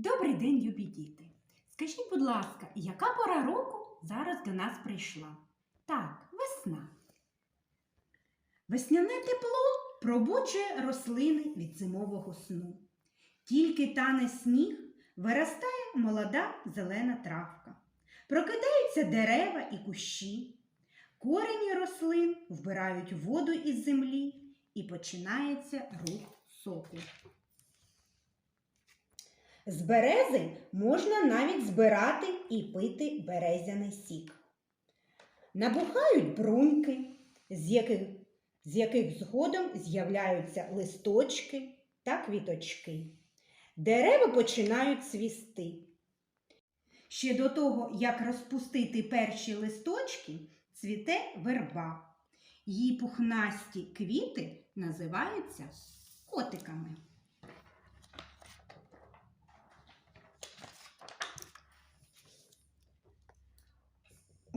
Добрий день, любі діти! Скажіть, будь ласка, яка пора року зараз до нас прийшла? Так, весна. Весняне тепло пробуджує рослини від зимового сну. Тільки тане сніг, виростає молода зелена травка. Прокидаються дерева і кущі. Корені рослин вбирають воду із землі і починається рух соку. З берези можна навіть збирати і пити березяний сік. Набухають бруньки, з яких, з яких згодом з'являються листочки та квіточки. Дерева починають цвісти. Ще до того, як розпустити перші листочки, цвіте верба. Її пухнасті квіти називаються котиками.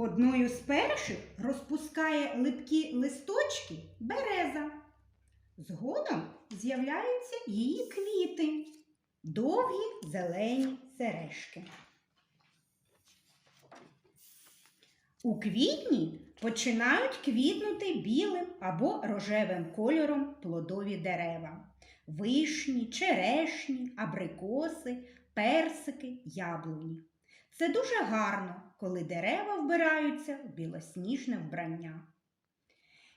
Одною з перших розпускає липкі листочки береза. Згодом з'являються її квіти, довгі зелені сережки. У квітні починають квітнути білим або рожевим кольором плодові дерева. Вишні, черешні, абрикоси, персики, яблуні. Це дуже гарно, коли дерева вбираються в білосніжне вбрання.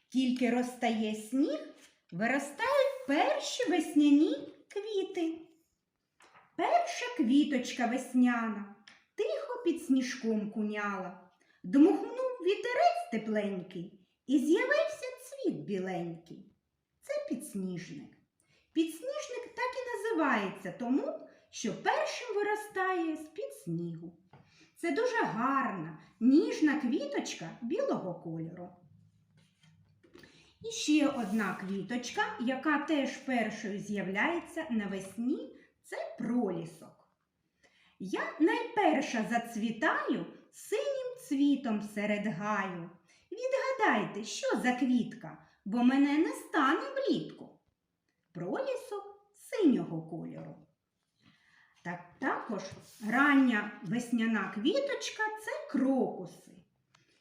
Тільки розтає сніг, виростають перші весняні квіти. Перша квіточка весняна тихо під сніжком куняла, дмухнув вітерець тепленький і з'явився цвіт біленький. Це підсніжник. Підсніжник так і називається тому, що першим виростає з-під снігу. Це дуже гарна, ніжна квіточка білого кольору. І ще одна квіточка, яка теж першою з'являється навесні, це пролісок. Я найперша зацвітаю синім цвітом серед гаю. Відгадайте, що за квітка, бо мене не стане влітку. Пролісок синього кольору. Так також рання весняна квіточка це крокуси.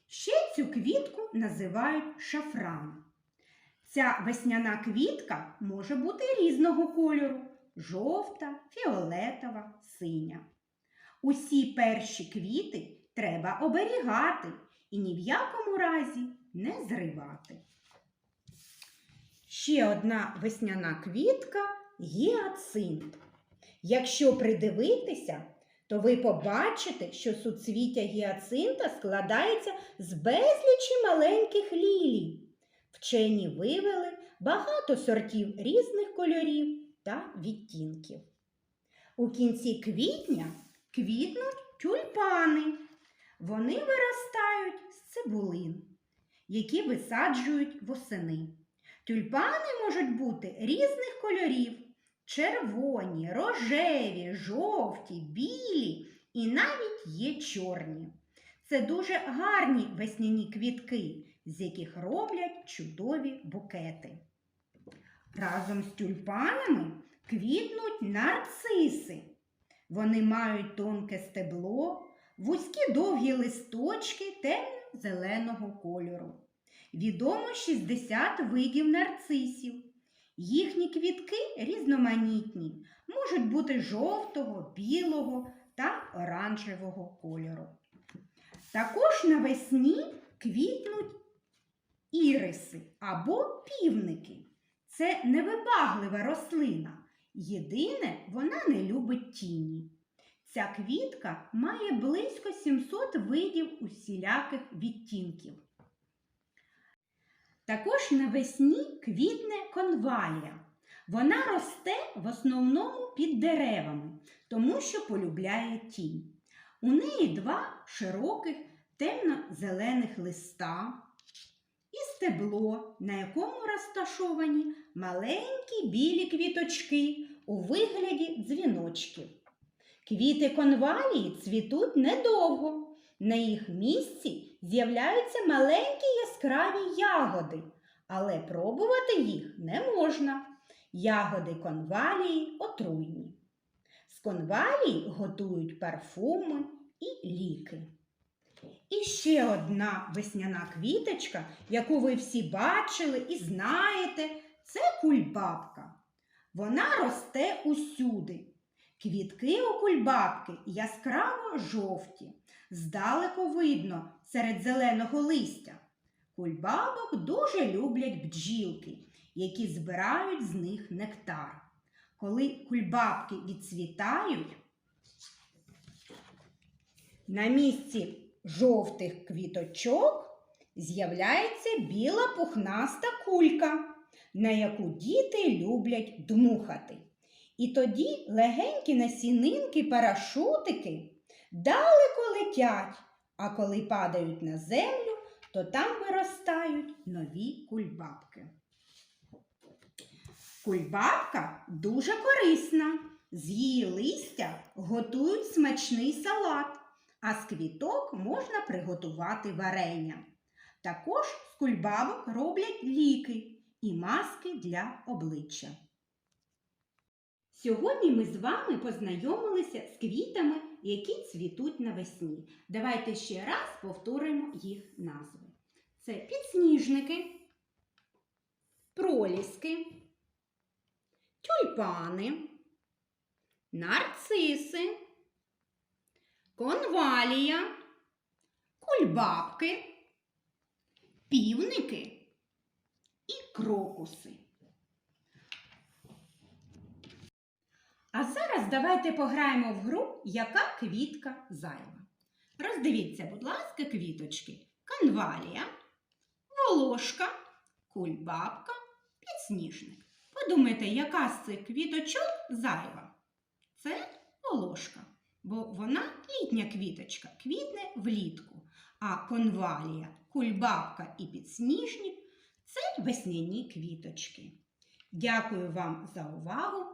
Ще цю квітку називають шафран. Ця весняна квітка може бути різного кольору жовта, фіолетова, синя. Усі перші квіти треба оберігати і ні в якому разі не зривати. Ще одна весняна квітка гіацинт. Якщо придивитися, то ви побачите, що суцвіття гіацинта складається з безлічі маленьких лілій. Вчені вивели багато сортів різних кольорів та відтінків. У кінці квітня квітнуть тюльпани. Вони виростають з цибулин, які висаджують восени. Тюльпани можуть бути різних кольорів червоні, рожеві, жовті, білі і навіть є чорні. Це дуже гарні весняні квітки, з яких роблять чудові букети. Разом з тюльпанами квітнуть нарциси. Вони мають тонке стебло, вузькі довгі листочки темно-зеленого кольору. Відомо 60 видів нарцисів. Їхні квітки різноманітні, можуть бути жовтого, білого та оранжевого кольору. Також навесні квітнуть іриси або півники. Це невибаглива рослина. Єдине, вона не любить тіні. Ця квітка має близько 700 видів усіляких відтінків. Також навесні квітне конвалія. Вона росте в основному під деревами, тому що полюбляє тінь. У неї два широких темно-зелених листа і стебло, на якому розташовані маленькі білі квіточки у вигляді дзвіночків. Квіти конвалії цвітуть недовго. На їх місці з'являються маленькі яскраві ягоди, але пробувати їх не можна. Ягоди конвалії отруйні. З конвалій готують парфуми і ліки. І ще одна весняна квіточка, яку ви всі бачили і знаєте, це кульбабка. Вона росте усюди. Квітки у кульбабки яскраво жовті, здалеку видно серед зеленого листя. Кульбабок дуже люблять бджілки, які збирають з них нектар. Коли кульбабки відцвітають, на місці жовтих квіточок з'являється біла пухнаста кулька, на яку діти люблять дмухати. І тоді легенькі насінинки парашутики далеко летять, а коли падають на землю, то там виростають нові кульбабки. Кульбабка дуже корисна. З її листя готують смачний салат, а з квіток можна приготувати варення. Також з кульбабок роблять ліки і маски для обличчя. Сьогодні ми з вами познайомилися з квітами, які цвітуть навесні. Давайте ще раз повторимо їх назви. Це підсніжники, проліски, тюльпани, нарциси, конвалія, кульбабки, півники і крокуси. А зараз давайте пограємо в гру Яка квітка зайва. Роздивіться, будь ласка, квіточки. Канвалія, волошка, кульбабка, підсніжник. Подумайте, яка з цих квіточок зайва? Це волошка, бо вона літня квіточка, квітне влітку. А конвалія, кульбабка і підсніжник це весняні квіточки. Дякую вам за увагу.